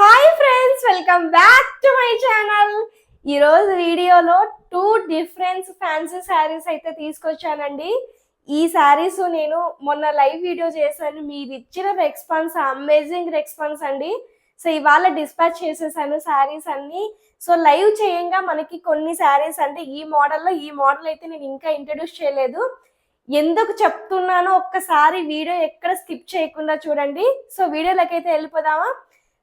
Hi friends welcome back to my channel ఈరోజు వీడియోలో two difference fancy saris అయితే తీసుకొచ్చానండి. ఈ శారీస్ నేను మొన్న లైవ్ వీడియో చేశాను. మీరు ఇచ్చిన రెస్పాన్స్ అమేజింగ్ రెస్పాన్స్ అండి. సో ఇవాళ డిస్పాచ్ చేసేసాను శారీస్ అన్ని. సో లైవ్ చేయంగా మనకి కొన్ని శారీస్ అంటే ఈ మోడల్లో ఈ మోడల్ అయితే నేను ఇంకా ఇంట్రడ్యూస్ చేయలేదు. ఎందుకు చెప్తున్నానో ఒక్కసారి వీడియో ఎక్కడ స్కిప్ చేయకుండా చూడండి. సో వీడియోలోకి అయితే వెళ్ళిపోదామా?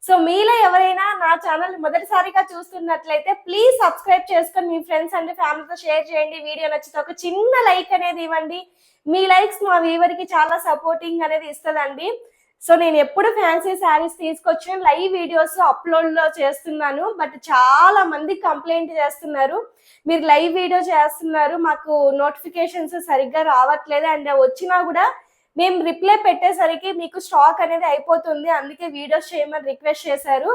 సో మీలో ఎవరైనా నా ఛానల్ మొదటిసారిగా చూస్తున్నట్లయితే ప్లీజ్ సబ్స్క్రైబ్ చేసుకొని మీ ఫ్రెండ్స్ అండ్ ఫ్యామిలీతో షేర్ చేయండి. వీడియో నచ్చితే ఒక చిన్న లైక్ అనేది ఇవ్వండి. మీ లైక్స్ మా వీవర్కి చాలా సపోర్టింగ్ అనేది ఇస్తుందండి. సో నేను ఎప్పుడు ఫ్యాన్సీ శారీస్ తీసుకొచ్చిన లైవ్ వీడియోస్ అప్లోడ్లో చేస్తున్నాను. బట్ చాలా మంది కంప్లైంట్ చేస్తున్నారు. మీరు లైవ్ వీడియో చేస్తున్నారు. మాకు నోటిఫికేషన్స్ సరిగ్గా రావట్లేదు. అండ్ వచ్చినా కూడా మేము రిప్లై పెట్టేసరికి మీకు స్టాక్ అనేది అయిపోతుంది. అందుకే వీడియోస్ చేయమని రిక్వెస్ట్ చేశారు.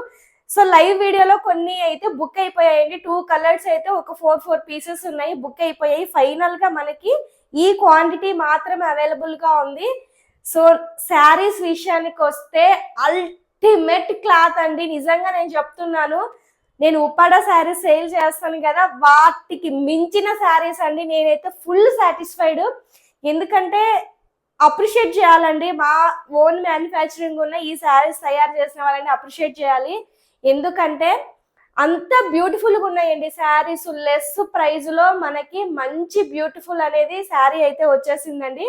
సో లైవ్ వీడియోలో కొన్ని అయితే బుక్ అయిపోయాయండి. టూ కలర్స్ అయితే ఒక ఫోర్ ఫోర్ పీసెస్ ఉన్నాయి. బుక్ అయిపోయాయి. ఫైనల్గా మనకి ఈ క్వాంటిటీ మాత్రమే అవైలబుల్గా ఉంది. సో శారీస్ విషయానికి వస్తే అల్టిమేట్ క్లాత్ అండి. నిజంగా నేను చెప్తున్నాను. నేను ఉప్పాడ శారీస్ సేల్ చేస్తాను కదా వాటికి మించిన శారీస్ అండి. నేనైతే ఫుల్ సాటిస్ఫైడ్ ఎందుకంటే అప్రిషియేట్ చేయాలండి. మా ఓన్ మ్యానుఫ్యాక్చరింగ్ ఉన్న ఈ శారీస్ తయారు చేసిన వాళ్ళని అప్రిషియేట్ చేయాలి. ఎందుకంటే అంత బ్యూటిఫుల్గా ఉన్నాయండి శారీస్. లెస్ ప్రైజ్లో మనకి మంచి బ్యూటిఫుల్ అనేది శారీ అయితే వచ్చేసిందండి.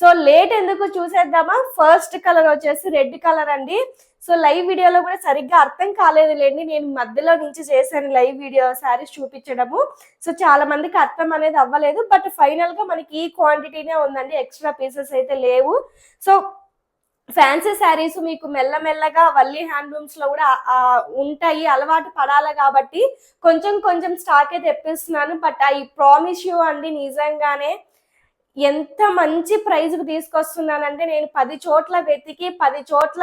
సో లేట్ ఎందుకు చూసేద్దామా? ఫస్ట్ కలర్ వచ్చేసి రెడ్ కలర్ అండి. సో లైవ్ వీడియోలో కూడా సరిగ్గా అర్థం కాలేదు లేండి నేను మధ్యలో నుంచి చేశాను లైవ్ వీడియో శారీస్ చూపించడము. సో చాలా మందికి అర్థం అనేది అవ్వలేదు. బట్ ఫైనల్గా మనకి ఈ క్వాంటిటీనే ఉందండి. ఎక్స్ట్రా పీసెస్ అయితే లేవు. సో ఫ్యాన్సీ శారీస్ మీకు మెల్లమెల్లగా వల్లి హ్యాండ్లూమ్స్లో కూడా ఉంటాయి. అలవాటు పడాలి కాబట్టి కొంచెం కొంచెం స్టాక్ అయితే తెప్పిస్తున్నాను. బట్ ఐ ప్రామిస్ యూ అండి నిజంగానే ఎంత మంచి ప్రైజ్కి తీసుకొస్తున్నానంటే నేను పది చోట్ల వెతికి పది చోట్ల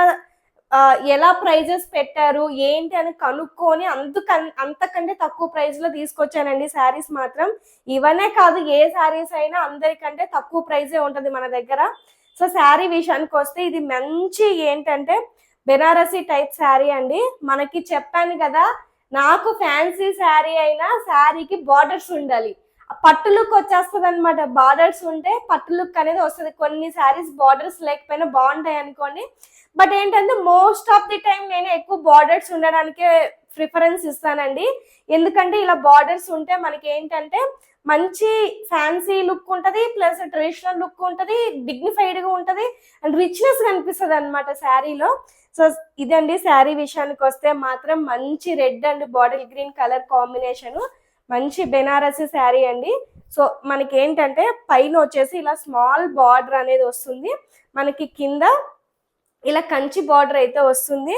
ఎలా ప్రైజెస్ పెట్టారు ఏంటి అని కనుక్కొని అందుక అంతకంటే తక్కువ ప్రైస్లో తీసుకొచ్చానండి శారీస్ మాత్రం. ఇవనే కాదు ఏ శారీస్ అయినా అందరికంటే తక్కువ ప్రైజే ఉంటుంది మన దగ్గర. సో శారీ విషయానికి వస్తే ఇది మంచి ఏంటంటే బెనారసీ టైప్ శారీ అండి. మనకి చెప్పాను కదా నాకు ఫ్యాన్సీ శారీ అయినా శారీకి బార్డర్స్ ఉండాలి. పట్టు లుక్ వచ్చేస్తుంది అనమాట బార్డర్స్ ఉంటే పట్టు లుక్ అనేది వస్తుంది. కొన్ని శారీస్ బార్డర్స్ లేకపోయినా బాగుంటాయి అనుకోండి బట్ ఏంటంటే మోస్ట్ ఆఫ్ ది టైం నేను ఎక్కువ బార్డర్స్ ఉండడానికే ప్రిఫరెన్స్ ఇస్తానండి. ఎందుకంటే ఇలా బార్డర్స్ ఉంటే మనకి ఏంటంటే మంచి ఫ్యాన్సీ లుక్ ఉంటుంది ప్లస్ ట్రెడిషనల్ లుక్ ఉంటుంది డిగ్నిఫైడ్గా ఉంటుంది అండ్ రిచ్నెస్ కనిపిస్తుంది అనమాట శారీలో. సో ఇదండి శారీ విషయానికి వస్తే మాత్రం మంచి red and bottle green colour combination. మంచి బెనారసి శారీ అండి. సో మనకి ఏంటంటే పైన వచ్చేసి ఇలా స్మాల్ బార్డర్ అనేది వస్తుంది. మనకి కింద ఇలా కంచి బార్డర్ అయితే వస్తుంది.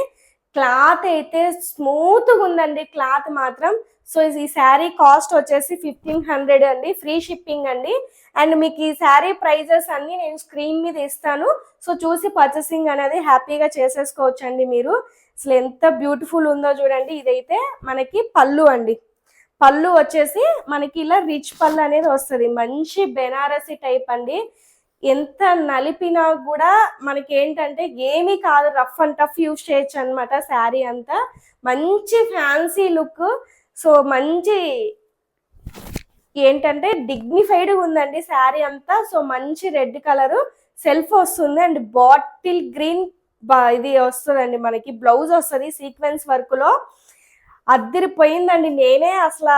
క్లాత్ అయితే స్మూత్గా ఉందండి. క్లాత్ మాత్రం. సో ఈ శారీ కాస్ట్ వచ్చేసి ఫిఫ్టీన్ హండ్రెడ్ అండి. ఫ్రీ షిప్పింగ్ అండి. అండ్ మీకు ఈ శారీ ప్రైజెస్ అన్ని నేను స్క్రీన్ మీద ఇస్తాను. సో చూసి పర్చేసింగ్ అనేది హ్యాపీగా చేసేసుకోవచ్చు అండి మీరు. అసలు ఎంత బ్యూటిఫుల్ ఉందో చూడండి. ఇదైతే మనకి పళ్ళు అండి. పళ్ళు వచ్చేసి మనకి ఇలా రిచ్ పళ్ళు అనేది వస్తుంది. మంచి బెనారసి టైప్ అండి. ఎంత నలిపినా కూడా మనకి ఏంటంటే ఏమీ కాదు రఫ్ అండ్ టఫ్ యూస్ చేయొచ్చు అనమాట శారీ అంతా. మంచి ఫ్యాన్సీ లుక్. సో మంచి ఏంటంటే డిగ్నిఫైడ్ ఉందండి శారీ అంతా. సో మంచి రెడ్ కలరు. సెల్ఫ్ వస్తుంది అండ్ బాటిల్ గ్రీన్ ఇది వస్తుందండి మనకి. బ్లౌజ్ వస్తుంది సీక్వెన్స్ వర్క్లో. అద్దరిపోయిందండి నేనే అసలు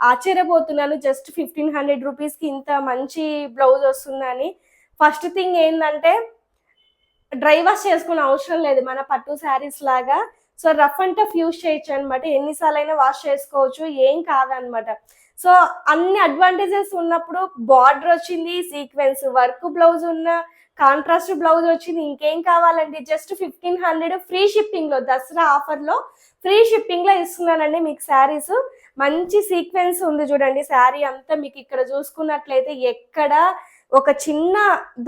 ఆశ్చర్యపోతున్నాను. జస్ట్ ఫిఫ్టీన్ హండ్రెడ్ రూపీస్కి ఇంత మంచి బ్లౌజ్ వస్తుందని. ఫస్ట్ థింగ్ ఏంటంటే డ్రై వాష్ చేసుకునే అవసరం లేదు. మన పట్టు శారీస్ లాగా. So rough and tough use చేయొచ్చు అనమాట ఎన్నిసార్లు అయినా వాష్ చేసుకోవచ్చు. ఏం కాదనమాట సో అన్ని అడ్వాంటేజెస్ ఉన్నప్పుడు బార్డర్ వచ్చింది సీక్వెన్స్ వర్క్ బ్లౌజ్ ఉన్న కాంట్రాస్ట్ బ్లౌజ్ వచ్చింది ఇంకేం కావాలండి? జస్ట్ ఫిఫ్టీన్ హండ్రెడ్ ఫ్రీ షిప్పింగ్లో దసరా ఆఫర్లో ఫ్రీ షిప్పింగ్లో ఇస్తున్నానండి మీకు శారీస్. మంచి సీక్వెన్స్ ఉంది చూడండి. శారీ అంతా మీకు ఇక్కడ చూసుకున్నట్లయితే ఎక్కడ ఒక చిన్న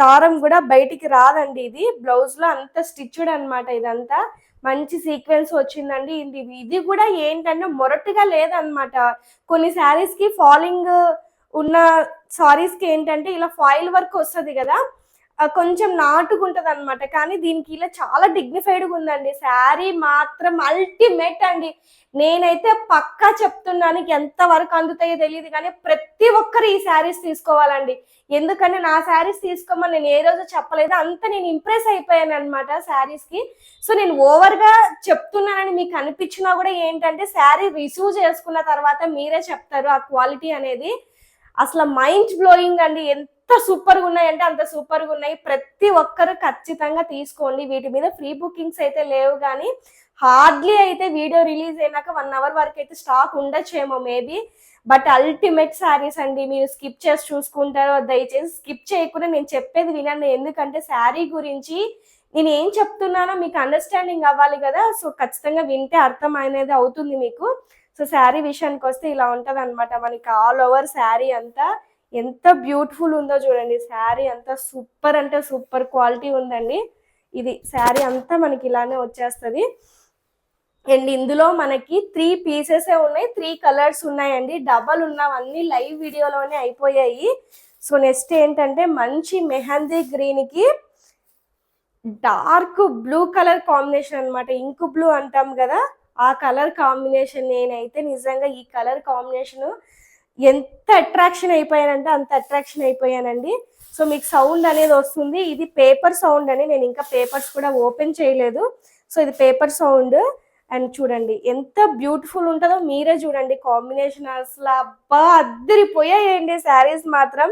దారం కూడా బయటికి రాదండి ఇది. బ్లౌజ్లో అంత స్టిచ్డ్ అన్నమాట ఇదంతా. మంచి సీక్వెన్స్ వచ్చిందండి. ఇది ఇది కూడా ఏంటంటే మొరటుగా లేదన్నమాట. కొన్ని శారీస్కి ఫాలింగ్ ఉన్న సారీస్కి ఏంటంటే ఇలా ఫాయిల్ వర్క్ వస్తుంది కదా. కొంచెం నాటుకుంటది అనమాట కానీ దీనికి ఇలా చాలా డిగ్నిఫైడ్గా ఉందండి. శారీ మాత్రం అల్టిమేట్ అండి. నేనైతే పక్కా చెప్తున్నాను ఎంత వరకు అందుతాయో తెలియదు కానీ ప్రతి ఒక్కరు ఈ శారీస్ తీసుకోవాలండి. ఎందుకంటే నా శారీస్ తీసుకోమని నేను ఏ రోజు చెప్పలేదు. అంత నేను ఇంప్రెస్ అయిపోయాను అనమాట శారీస్కి సో నేను ఓవర్గా చెప్తున్నానని మీకు అనిపించినా కూడా ఏంటంటే శారీ రిసీవ్ చేసుకున్న తర్వాత మీరే చెప్తారు ఆ క్వాలిటీ అనేది. అసలు మైండ్ బ్లోయింగ్ అండి. ఎంత సూపర్గా ఉన్నాయంటే అంత సూపర్గా ఉన్నాయి ప్రతి ఒక్కరు ఖచ్చితంగా తీసుకోండి. వీటి మీద ఫ్రీ బుకింగ్స్ అయితే లేవు కానీ హార్డ్లీ అయితే వీడియో రిలీజ్ అయినాక వన్ అవర్ వరకు అయితే స్టాక్ ఉండొచ్చేమో మేబీ. బట్ అల్టిమేట్ శారీస్ అండి మీరు స్కిప్ చేసి చూసుకుంటారో దయచేసి స్కిప్ చేయకుండా నేను చెప్పేది వినండి. ఎందుకంటే శారీ గురించి నేను ఏం చెప్తున్నానో మీకు అండర్స్టాండింగ్ అవ్వాలి కదా. సో ఖచ్చితంగా వింటే అర్థం అనేది అవుతుంది మీకు. సో శారీ విషయానికి వస్తే ఇలా ఉంటుంది అనమాట మనకి ఆల్ ఓవర్ శారీ అంతా ఎంత బ్యూటిఫుల్ ఉందో చూడండి. శారీ అంతా సూపర్ అంటే సూపర్ క్వాలిటీ ఉందండి. ఇది శారీ అంతా మనకి ఇలానే వచ్చేస్తుంది. అండ్ ఇందులో మనకి త్రీ పీసెస్ ఉన్నాయి. త్రీ కలర్స్ ఉన్నాయండి. డబల్ ఉన్నవన్నీ లైవ్ వీడియోలోనే అయిపోయాయి. సో నెక్స్ట్ ఏంటంటే మంచి మెహందీ గ్రీన్కి డార్క్ బ్లూ కలర్ కాంబినేషన్ అన్నమాట. ఇంకు బ్లూ అంటాం కదా. ఆ కలర్ కాంబినేషన్ నేనైతే నిజంగా ఈ కలర్ కాంబినేషన్ ఎంత అట్రాక్షన్ అయిపోయానంటే అంత అట్రాక్షన్ అయిపోయానండి. సో మీకు సౌండ్ అనేది వస్తుంది. ఇది పేపర్ సౌండ్ అని నేను ఇంకా పేపర్స్ కూడా ఓపెన్ చేయలేదు. సో ఇది పేపర్ సౌండ్ అండ్ చూడండి ఎంత బ్యూటిఫుల్ ఉంటుందో మీరే చూడండి. కాంబినేషన్ అసలు అబ్బా అద్దరిపోయాయండి. శారీస్ మాత్రం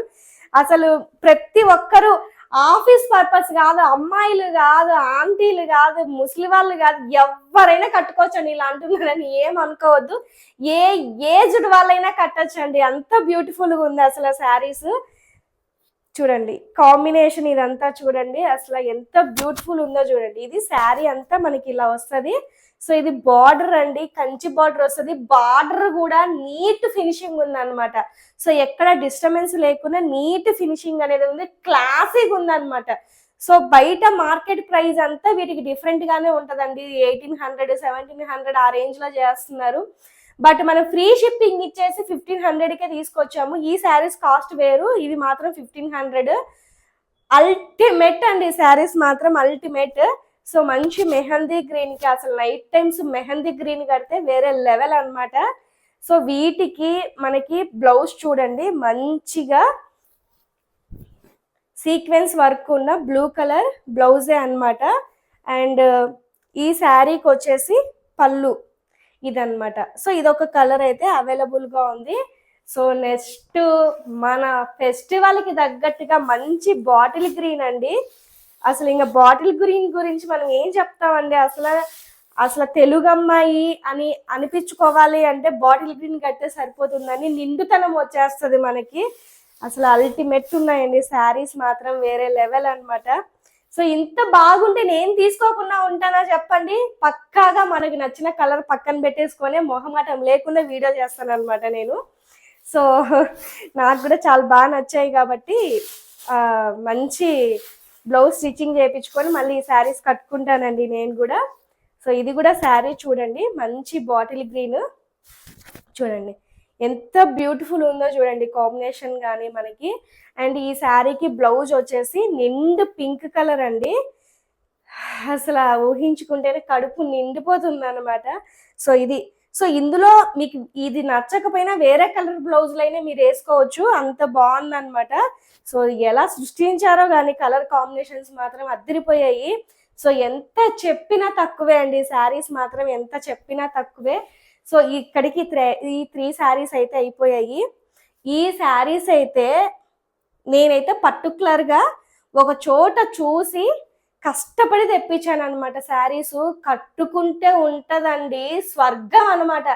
అసలు ప్రతి ఒక్కరు ఆఫీస్ పర్పస్ కాదు అమ్మాయిలు కాదు ఆంటీలు కాదు ముస్లిం వాళ్ళు కాదు ఎవరైనా కట్టుకోవచ్చండి. ఇలా అంటున్నారని ఏం అనుకోవద్దు. ఏ ఏజ్డ్ వాళ్ళైనా కట్టచ్చండి. అంత బ్యూటిఫుల్గా ఉంది అసలు శారీస్. చూడండి కాంబినేషన్ ఇదంతా చూడండి అసలు ఎంత బ్యూటిఫుల్ ఉందో చూడండి. ఇది శారీ అంతా మనకి ఇలా వస్తది. సో ఇది బార్డర్ అండి కంచి బార్డర్ వస్తుంది. బార్డర్ కూడా నీట్ ఫినిషింగ్ ఉందన్నమాట. సో ఎక్కడ డిస్టర్బెన్స్ లేకుండా నీట్ ఫినిషింగ్ అనేది ఉంది. క్లాసిక్ ఉంది సో బయట మార్కెట్ ప్రైస్ అంతా వీటికి డిఫరెంట్ గానే ఉంటదండి. ఎయిటీన్ హండ్రెడ్ సెవెంటీన్ హండ్రెడ్ ఆ రేంజ్లో చేస్తున్నారు. బట్ మనం ఫ్రీ షిప్పింగ్ ఇచ్చేసి ఫిఫ్టీన్ హండ్రెడ్కే తీసుకొచ్చాము. ఈ శారీస్ కాస్ట్ వేరు. ఇవి మాత్రం ఫిఫ్టీన్ హండ్రెడ్. అల్టిమేట్ అండి శారీస్ మాత్రం అల్టిమేట్. సో మంచి మెహందీ గ్రీన్కి అసలు నైట్ టైమ్స్ మెహందీ గ్రీన్ కడితే వేరే లెవెల్ అనమాట సో వీటికి మనకి బ్లౌజ్ చూడండి. మంచిగా సీక్వెన్స్ వర్క్ ఉన్న బ్లూ కలర్ బ్లౌజే అనమాట అండ్ ఈ శారీకి వచ్చేసి పళ్ళు. ఇదనమాట సో ఇదొక కలర్ అయితే అవైలబుల్గా ఉంది. సో నెక్స్ట్ మన ఫెస్టివల్కి తగ్గట్టుగా మంచి బాటిల్ గ్రీన్ అండి. అసలు ఇంకా బాటిల్ గ్రీన్ గురించి మనం ఏం చెప్తామండి? అసలు అసలు తెలుగు అమ్మాయి అని అనిపించుకోవాలి అంటే బాటిల్ గ్రీన్ కట్టే సరిపోతుందని నిండుతనం వచ్చేస్తుంది మనకి. అసలు అల్టిమేట్ ఉన్నాయండి. శారీస్ మాత్రం వేరే లెవెల్ అనమాట సో ఇంత బాగుంటే నేను తీసుకోకుండా ఉంటానా చెప్పండి? పక్కాగా మనకి నచ్చిన కలర్ పక్కన పెట్టేసుకొని మొహమాటం లేకుండా వీడియో చేస్తాను అనమాట నేను. సో నాకు కూడా చాలా బాగా నచ్చాయి కాబట్టి మంచి బ్లౌజ్ స్టిచ్చింగ్ చేయించుకొని మళ్ళీ ఈ శారీస్ కట్టుకుంటానండి నేను కూడా. సో ఇది కూడా శారీ చూడండి మంచి బాటిల్ గ్రీన్. చూడండి. ఎంత బ్యూటిఫుల్ ఉందో చూడండి కాంబినేషన్ కానీ మనకి. అండ్ ఈ శారీకి బ్లౌజ్ వచ్చేసి నిండు పింక్ కలర్ అండి. అసలు ఊహించుకుంటేనే కడుపు నిండిపోతుంది అనమాట సో ఇది సో ఇందులో మీకు ఇది నచ్చకపోయినా వేరే కలర్ బ్లౌజులైనా మీరు వేసుకోవచ్చు. అంత బాగుంది అనమాట సో ఎలా సృష్టించారో కానీ కలర్ కాంబినేషన్స్ మాత్రం అద్దరిపోయాయి. సో ఎంత చెప్పినా తక్కువే అండి. శారీస్ మాత్రం ఎంత చెప్పినా తక్కువే. సో ఇక్కడికి త్రే- ఈ త్రీ శారీస్ అయితే అయిపోయాయి. ఈ శారీస్ అయితే నేనైతే పర్టికులర్గా ఒక చోట చూసి కష్టపడి తెప్పించాను అనమాట శారీస్. కట్టుకుంటే ఉంటదండి స్వర్గం అనమాట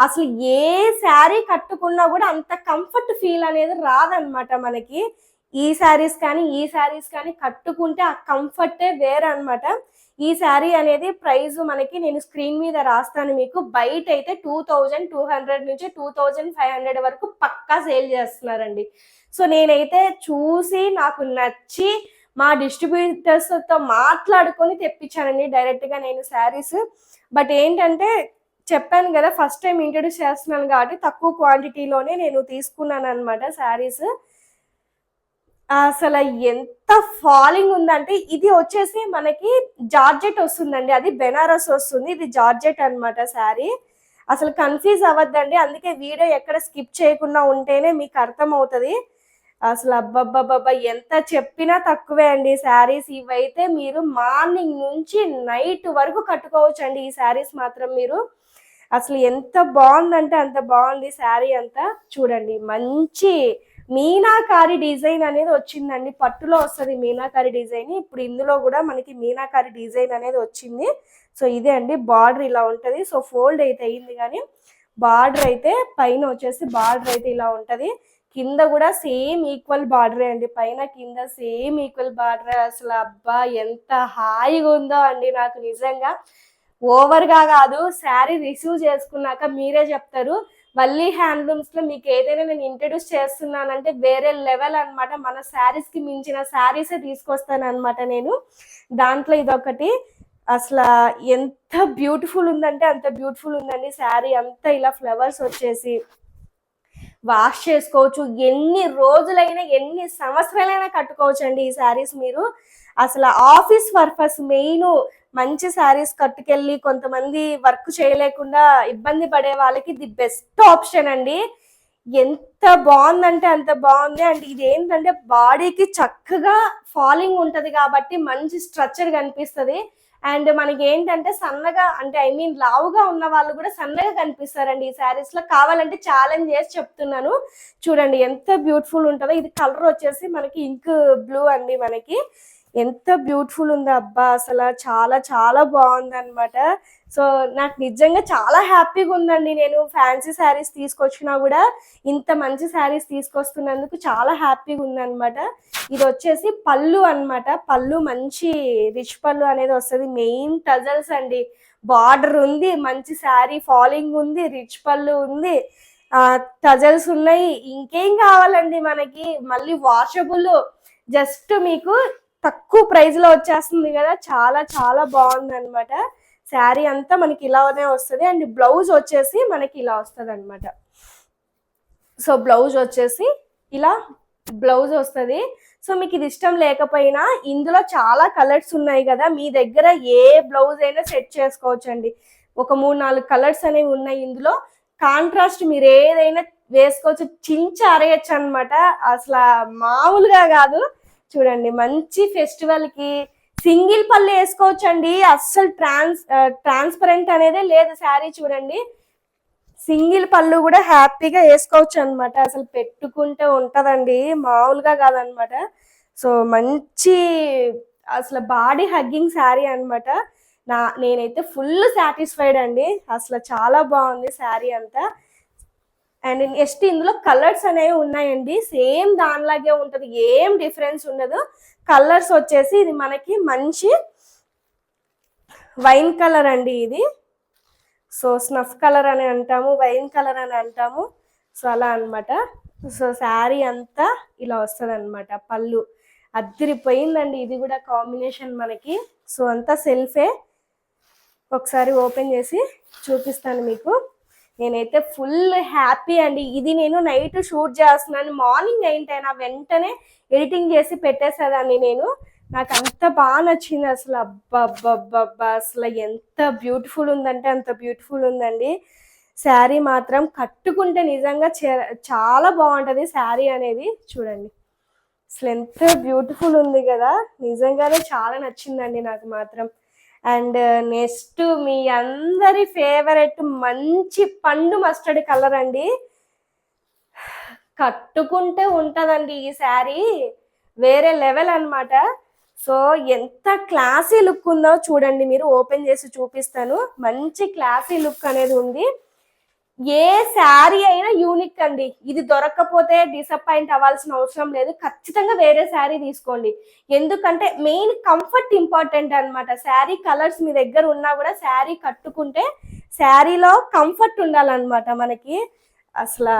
అసలు ఏ శారీ కట్టుకున్నా కూడా అంత కంఫర్ట్ ఫీల్ అనేది రాదనమాట మనకి. ఈ శారీస్ కానీ ఈ శారీస్ కానీ కట్టుకుంటే ఆ కంఫర్టే వేరే అనమాట ఈ శారీ అనేది ప్రైస్ మనకి నేను స్క్రీన్ మీద రాస్తాను మీకు. బయట అయితే టూ థౌజండ్ టూ హండ్రెడ్ నుంచి టూ థౌజండ్ ఫైవ్ హండ్రెడ్ వరకు పక్కా సేల్ చేస్తున్నారండి. సో నేనైతే చూసి నాకు నచ్చి మా డిస్ట్రిబ్యూటర్స్తో తో మాట్లాడుకొని తెప్పించానండి డైరెక్ట్గా నేను శారీస్. బట్ ఏంటంటే చెప్పాను కదా ఫస్ట్ టైం ఇంట్రడ్యూస్ చేస్తున్నాను కాబట్టి తక్కువ క్వాంటిటీలోనే నేను తీసుకున్నాను అనమాట శారీస్. అసలు ఎంత ఫాలింగ్ ఉందంటే ఇది వచ్చేసి మనకి జార్జెట్ వస్తుందండి. అది బెనారస్ వస్తుంది. ఇది జార్జెట్ అన్నమాట శారీ. అసలు కన్ఫ్యూజ్ అవ్వద్దండి. అందుకే వీడియో ఎక్కడ స్కిప్ చేయకుండా ఉంటేనే మీకు అర్థం అవుతుంది అసలు అబ్బబ్బబ్బబ్బా ఎంత చెప్పినా తక్కువే అండి శారీస్. ఇవైతే మీరు మార్నింగ్ నుంచి నైట్ వరకు కట్టుకోవచ్చు అండి ఈ శారీస్ మాత్రం మీరు. అసలు ఎంత బాగుందంటే అంత బాగుంది శారీ అంతా. చూడండి మంచి మీనాకారి డిజైన్ అనేది వచ్చిందండి. పట్టులో వస్తుంది మీనాకారి డిజైన్. ఇప్పుడు ఇందులో కూడా మనకి మీనాకారి డిజైన్ అనేది వచ్చింది. సో ఇదే అండి. బార్డర్ ఇలా ఉంటుంది. సో ఫోల్డ్ అయితే అయింది కానీ బార్డర్ అయితే పైన వచ్చేసి బార్డర్ అయితే ఇలా ఉంటుంది. కింద కూడా సేమ్ ఈక్వల్ బార్డరే అండి. పైన కింద సేమ్ ఈక్వల్ బార్డర్. అసలు అబ్బా ఎంత హాయిగా ఉందో అండి నాకు నిజంగా. ఓవర్గా కాదు శారీ రిసీవ్ చేసుకున్నాక మీరే చెప్తారు. మళ్ళీ హ్యాండ్లూమ్స్లో మీకు ఏదైనా నేను ఇంట్రడ్యూస్ చేస్తున్నానంటే వేరే లెవెల్ అనమాట మన శారీస్కి మించిన శారీసే తీసుకొస్తాను అనమాట నేను. దాంట్లో ఇదొకటి. అసలు ఎంత బ్యూటిఫుల్ ఉందంటే అంత బ్యూటిఫుల్ ఉందండి శారీ అంతా ఇలా ఫ్లవర్స్ వచ్చేసి వాష్ చేసుకోవచ్చు. ఎన్ని రోజులైనా ఎన్ని సంవత్సరాలైనా కట్టుకోవచ్చు అండి ఈ శారీస్ మీరు. అసలు ఆఫీస్ పర్పస్ మెయిన్ మంచి శారీస్ కట్టుకెళ్ళి కొంతమంది వర్క్ చేయలేకుండా ఇబ్బంది పడే వాళ్ళకి ది బెస్ట్ ఆప్షన్ అండి. ఎంత బాగుందంటే అంత బాగుంది. అండ్ ఇది ఏంటంటే బాడీకి చక్కగా ఫాలింగ్ ఉంటుంది కాబట్టి మంచి స్ట్రక్చర్ కనిపిస్తుంది. అండ్ మనకి ఏంటంటే సన్నగా అంటే ఐ మీన్ లావుగా ఉన్న వాళ్ళు కూడా సన్నగా కనిపిస్తారండి ఈ శారీస్లో కావాలంటే ఛాలెంజ్ చేసి చెప్తున్నాను. చూడండి ఎంత బ్యూటిఫుల్ ఉంటుందో. ఇది కలర్ వచ్చేసి మనకి ఇంక్ బ్లూ అండి మనకి. ఎంత బ్యూటిఫుల్ ఉంది అబ్బా అసలు చాలా చాలా బాగుంది అనమాట సో నాకు నిజంగా చాలా హ్యాపీగా ఉందండి. నేను ఫ్యాన్సీ శారీస్ తీసుకొచ్చినా కూడా ఇంత మంచి శారీస్ తీసుకొస్తున్నందుకు చాలా హ్యాపీగా ఉందనమాట ఇది వచ్చేసి పళ్ళు అన్నమాట. పళ్ళు మంచి రిచ్ పళ్ళు అనేది వస్తుంది. మెయిన్ టజల్స్ అండి. బార్డర్ ఉంది మంచి శారీ ఫాలింగ్ ఉంది రిచ్ పళ్ళు ఉంది. టజల్స్ ఉన్నాయి. ఇంకేం కావాలండి మనకి? మళ్ళీ వాషబుల్ జస్ట్ మీకు తక్కువ ప్రైస్లో వచ్చేస్తుంది కదా చాలా చాలా బాగుంది అనమాట శారీ అంతా మనకి ఇలానే వస్తుంది. అండ్ బ్లౌజ్ వచ్చేసి మనకి ఇలా వస్తుంది అనమాట సో బ్లౌజ్ వచ్చేసి ఇలా బ్లౌజ్ వస్తుంది. సో మీకు ఇది ఇష్టం లేకపోయినా ఇందులో చాలా కలర్స్ ఉన్నాయి కదా మీ దగ్గర ఏ బ్లౌజ్ అయినా సెట్ చేసుకోవచ్చండి. ఒక మూడు నాలుగు కలర్స్ అనేవి ఉన్నాయి ఇందులో. కాంట్రాస్ట్ మీరు ఏదైనా వేసుకోవచ్చు చించి అరేయచ్చు అనమాట అసలు మామూలుగా కాదు. చూడండి మంచి ఫెస్టివల్కి సింగిల్ పళ్ళు వేసుకోవచ్చండి. అస్సలు ట్రాన్స్ ట్రాన్స్పరెంట్ అనేదే లేదు శారీ చూడండి. సింగిల్ పళ్ళు కూడా హ్యాపీగా వేసుకోవచ్చు అనమాట అసలు పెట్టుకుంటే ఉంటదండి. మామూలుగా కాదనమాట సో మంచి అసలు బాడీ హగ్గింగ్ శారీ అనమాట నా నేనైతే ఫుల్ సాటిస్ఫైడ్ అండి. అసలు చాలా బాగుంది శారీ అంతా. అండ్ నెక్స్ట్ ఇందులో కలర్స్ అనేవి ఉన్నాయండి. సేమ్ దానిలాగే ఉంటుంది. ఏం డిఫరెన్స్ ఉండదు. కలర్స్ వచ్చేసి ఇది మనకి మంచి వైన్ కలర్ అండి ఇది. సో స్నఫ్ కలర్ అని అంటాము వైన్ కలర్ అని అంటాము. సో అలా అన్నమాట. సో శారీ అంతా ఇలా వస్తుంది అనమాట పళ్ళు. అద్దరిపోయిందండి. ఇది కూడా కాంబినేషన్ మనకి. సో అంతా సెల్ఫే ఒకసారి ఓపెన్ చేసి చూపిస్తాను మీకు. నేనైతే ఫుల్ హ్యాపీ అండి. ఇది నేను నైట్ షూట్ చేస్తున్నాను. మార్నింగ్ ఏంటైనా వెంటనే ఎడిటింగ్ చేసి పెట్టేసేదాన్ని నేను. నాకు అంత బాగా నచ్చింది అసలు. అబ్బబ్బబ్బబ్బా అసలు ఎంత బ్యూటిఫుల్ ఉందంటే అంత బ్యూటిఫుల్ ఉందండి. శారీ మాత్రం కట్టుకుంటే నిజంగా చాలా బాగుంటుంది శారీ అనేది. చూడండి. అసలు ఎంత బ్యూటిఫుల్ ఉంది కదా. నిజంగానే చాలా నచ్చిందండి నాకు మాత్రం. అండ్ uh, నెక్స్ట్ మీ అందరి ఫేవరెట్ మంచి పండు మస్టర్డ్ కలర్ అండి. కట్టుకుంటే ఉంటుందండి ఈ శారీ. వేరే లెవెల్ అనమాట సో ఎంత క్లాసీ లుక్ ఉందో చూడండి మీరు ఓపెన్ చేసి చూపిస్తాను. మంచి క్లాసీ లుక్ అనేది ఉంది. ఏ శారీ అయినా యూనిక్ అండి. ఇది దొరకకపోతే డిసప్పాయింట్ అవ్వాల్సిన అవసరం లేదు. ఖచ్చితంగా వేరే శారీ తీసుకోండి. ఎందుకంటే మెయిన్ కంఫర్ట్ ఇంపార్టెంట్ అనమాట శారీ కలర్స్ మీ దగ్గర ఉన్నా కూడా శారీ కట్టుకుంటే శారీలో కంఫర్ట్ ఉండాలన్నమాట మనకి. అసలు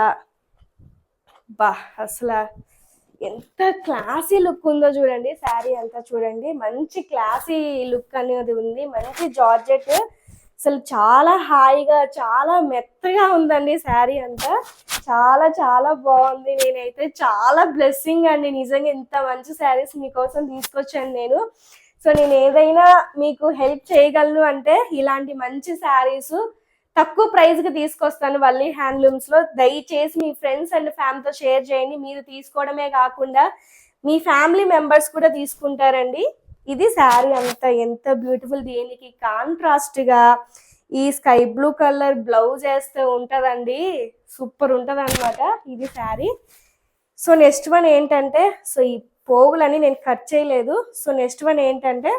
బా అసలు ఎంత క్లాసీ లుక్ ఉందో చూడండి. శారీ అంతా చూడండి. మంచి క్లాసీ లుక్ అనేది ఉంది. మంచి జార్జెట్ అసలు చాలా హాయిగా చాలా మెత్తగా ఉందండి శారీ అంతా. చాలా చాలా బాగుంది. నేనైతే చాలా బ్లెస్సింగ్ అండి. నిజంగా ఇంత మంచి శారీస్ మీకోసం తీసుకొచ్చాను నేను. సో నేను ఏదైనా మీకు హెల్ప్ చేయగలను అంటే ఇలాంటి మంచి శారీస్ తక్కువ ప్రైస్కి తీసుకొస్తాను వల్లి హ్యాండ్లూమ్స్లో దయచేసి మీ ఫ్రెండ్స్ అండ్ ఫ్యామిలీతో షేర్ చేయండి. మీరు తీసుకోవడమే కాకుండా మీ ఫ్యామిలీ మెంబర్స్ కూడా తీసుకుంటారండి. ఇది శారీ అంతా ఎంత బ్యూటిఫుల్ దీనికి కాంట్రాస్ట్గా ఈ స్కై బ్లూ కలర్ బ్లౌజ్ వేస్తే ఉంటదండి. సూపర్ ఉంటది అనమాట ఇది శారీ. సో నెక్స్ట్ వన్ ఏంటంటే సో ఈ పోగులని నేను కట్ చేయలేదు. సో నెక్స్ట్ వన్ ఏంటంటే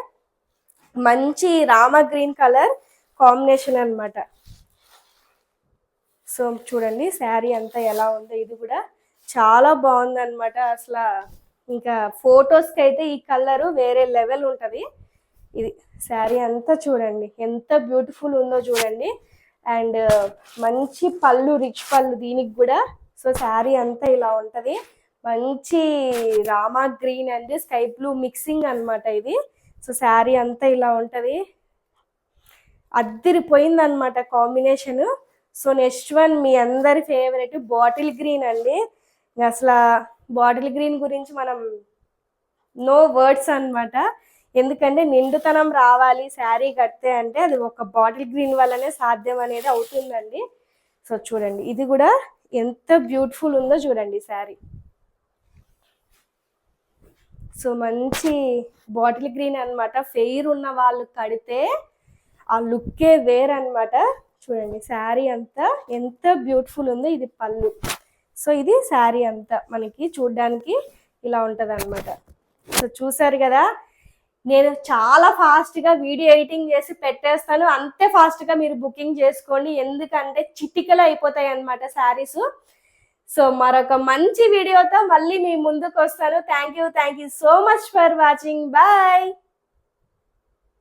మంచి రామ గ్రీన్ కలర్ కాంబినేషన్ అన్నమాట. సో చూడండి శారీ అంతా ఎలా ఉందో ఇది కూడా చాలా బాగుంది అనమాట అసలు ఇంకా ఫొటోస్కి అయితే ఈ కలరు వేరే లెవెల్ ఉంటుంది. ఇది శారీ అంతా చూడండి ఎంత బ్యూటిఫుల్ ఉందో చూడండి. అండ్ మంచి పళ్ళు రిచ్ పళ్ళు దీనికి కూడా. సో శారీ అంతా ఇలా ఉంటుంది. మంచి rama green and sky blue mixing అన్నమాట ఇది. సో శారీ అంతా ఇలా ఉంటుంది. అద్దరిపోయింది అనమాట కాంబినేషన్. సో నెక్స్ట్ వన్ మీ అందరి ఫేవరెట్ బాటిల్ గ్రీన్ అండి. అసలు బాటిల్ గ్రీన్ గురించి మనం నో వర్డ్స్ అన్నమాట. ఎందుకంటే నిండుతనం రావాలి శారీ కడితే అంటే అది ఒక బాటిల్ గ్రీన్ వల్లనే సాధ్యం అనేది అవుతుందండి. సో చూడండి ఇది కూడా ఎంత బ్యూటిఫుల్ ఉందో చూడండి శారీ. సో మంచి బాటిల్ గ్రీన్ అన్నమాట. ఫెయిర్ ఉన్న వాళ్ళు కడితే ఆ లుక్కే వేరన్నమాట. చూడండి శారీ అంతా ఎంత బ్యూటిఫుల్ ఉందో ఇది పళ్ళు. సో ఇది శారీ అంతా మనకి చూడ్డానికి ఇలా ఉంటుంది అనమాట సో చూసారు కదా నేను చాలా ఫాస్ట్గా వీడియో ఎడిటింగ్ చేసి పెట్టేస్తాను. అంతే ఫాస్ట్గా మీరు బుకింగ్ చేసుకోండి. ఎందుకంటే చిటికలు అయిపోతాయి అనమాట శారీస్. సో మరొక మంచి వీడియోతో మళ్ళీ మీ ముందుకు వస్తాను thank you thank you so much for watching. Bye!